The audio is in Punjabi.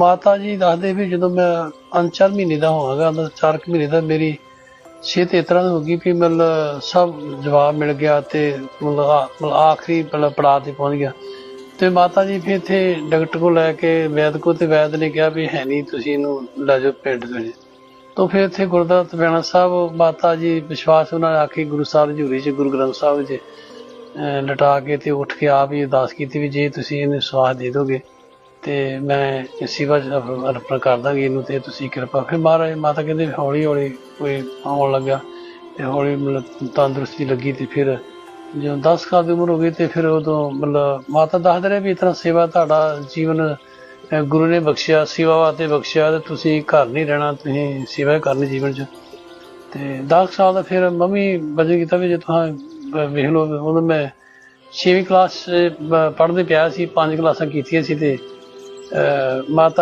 ਮਾਤਾ ਜੀ ਦੱਸਦੇ ਵੀ ਜਦੋਂ ਮੈਂ ਅਨਚਰ ਮਹੀਨੇ ਦਾ ਹੋਵਾਂਗਾ, ਮਤਲਬ ਚਾਰ ਕੁ ਮਹੀਨੇ ਦਾ ਮੇਰੀ ਸਿਹਤ ਇਸ ਤਰ੍ਹਾਂ ਦੀ ਹੋ ਗਈ ਵੀ ਮਤਲਬ ਸਭ ਜਵਾਬ ਮਿਲ ਗਿਆ ਤੇ ਮਤਲਬ ਮਤਲਬ ਆਖਰੀ ਮਤਲਬ ਪੜਾਅ ਤੇ ਪਹੁੰਚ ਗਿਆ। ਤੇ ਮਾਤਾ ਜੀ ਫਿਰ ਇੱਥੇ ਡਾਕਟਰ ਕੋਲ ਲੈ ਕੇ ਵੈਦ ਕੋ ਤੇ ਵੈਦ ਨੇ ਕਿਹਾ ਵੀ ਹੈ ਨਹੀਂ, ਤੁਸੀਂ ਇਹਨੂੰ ਲੈ ਜਾਓ ਪਿੰਡ ਦੇ ਤੋਂ ਫਿਰ ਇੱਥੇ ਗੁਰਦੁਆਰਾ ਤਪਿਆਣਾ ਸਾਹਿਬ ਮਾਤਾ ਜੀ ਵਿਸ਼ਵਾਸ ਉਹਨਾਂ ਨੇ ਆਖੀ ਗੁਰੂ ਸਾਹਿਬ ਦੀ ਚ, ਗੁਰੂ ਗ੍ਰੰਥ ਸਾਹਿਬ ਜੀ ਲਟਾ ਕੇ ਤੇ ਉੱਠ ਕੇ ਆਪ ਹੀ ਅਰਦਾਸ ਕੀਤੀ ਵੀ ਜੇ ਤੁਸੀਂ ਇਹਨੂੰ ਸਵਾਸ ਦੇ ਦੋਗੇ ਤੇ ਮੈਂ ਸੇਵਾ ਚ ਅਰ- ਅਰਪਣ ਕਰ ਦਾਂਗੀ ਇਹਨੂੰ ਤੇ ਤੁਸੀਂ ਕਿਰਪਾ ਫਿਰ ਮਹਾਰਾਜ ਮਾਤਾ ਕਹਿੰਦੇ ਵੀ ਹੌਲੀ ਹੌਲੀ ਕੋਈ ਆਉਣ ਲੱਗਾ ਤੇ ਹੌਲੀ ਮਤਲਬ ਤੰਦਰੁਸਤੀ ਲੱਗੀ ਤੇ ਫਿਰ ਜਦੋਂ 10 ਸਾਲ ਦੀ ਉਮਰ ਹੋ ਗਈ ਤੇ ਫਿਰ ਉਦੋਂ ਮਤਲਬ ਮਾਤਾ ਦੱਸਦੇ ਰਹੇ ਵੀ ਇਸ ਤਰ੍ਹਾਂ ਸੇਵਾ ਤੁਹਾਡਾ ਜੀਵਨ ਗੁਰੂ ਨੇ ਬਖਸ਼ਿਆ, ਸੇਵਾ ਵਾਸਤੇ ਬਖਸ਼ਿਆ ਤੇ ਤੁਸੀਂ ਘਰ ਨਹੀਂ ਰਹਿਣਾ, ਤੁਸੀਂ ਸੇਵਾ ਹੀ ਕਰਨੀ ਜੀਵਨ 'ਚ। ਤੇ 10 ਸਾਲ ਦਾ ਫਿਰ ਮੰਮੀ ਵਜੇ ਕੀਤਾ ਵੀ ਜੇ ਤੁਸੀਂ ਵੇਖ ਲਓ ਉਦੋਂ ਮੈਂ 6ਵੀਂ ਕਲਾਸ ਪੜ੍ਹਦੇ ਪਿਆ ਸੀ, ਪੰਜ ਕਲਾਸਾਂ ਕੀਤੀਆਂ ਸੀ ਤੇ ਅਹ ਮਾਤਾ